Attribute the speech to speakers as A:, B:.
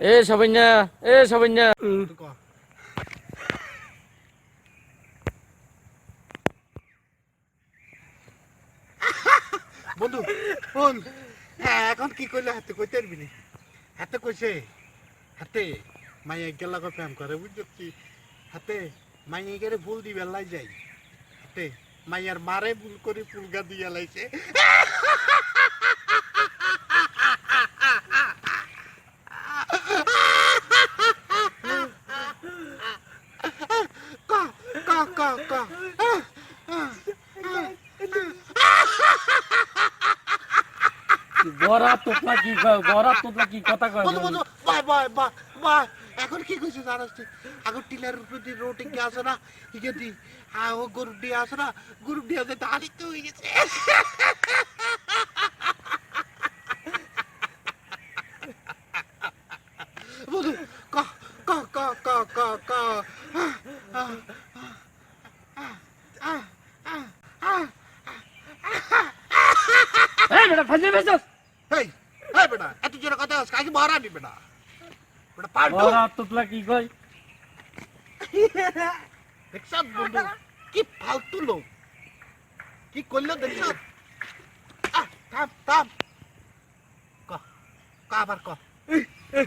A: এ সবাইনা এ সবাইনা
B: বন্ধু, শোন। হ্যাঁ এখন কি করলে হাতে কইতে পারবি না? হাতে কইছে, হাতে মাইয়া গেলা করে প্রেম করে, বুঝছ কি? হাতে মাইয়া গেলে ফুল দিবে, লাই যাই। হাতে মাইয়ার মারে ভুল করে ফুলগা দিয়া লাইছে। ক ক
A: গরা তোপলা কি গরা তোপলা কি কথা কয়
B: বন্ধু, বাই বাই বাই বাই। এখন কি কইছিস জানাস তুই এখন টিলার প্রতি রোটে কি আসে না ইকে দি। হ্যাঁ ও গরু দিয়ে আসে না, গরু দিয়ে আসে তো হয়ে গেছে। বন্ধু, ক ক ক ক ক ক
A: ए बेटा फंसे में
B: सस हेय हेय बेटा ए आ तुझे कथा काकी मारा मी बेटा। बेटा
A: पाड मारा तो तुटला
B: की गय रिक्शा बंधू की फालतू लोग की कोल्लो रिक्शा आ थांब थांब का का बार का ए, ए.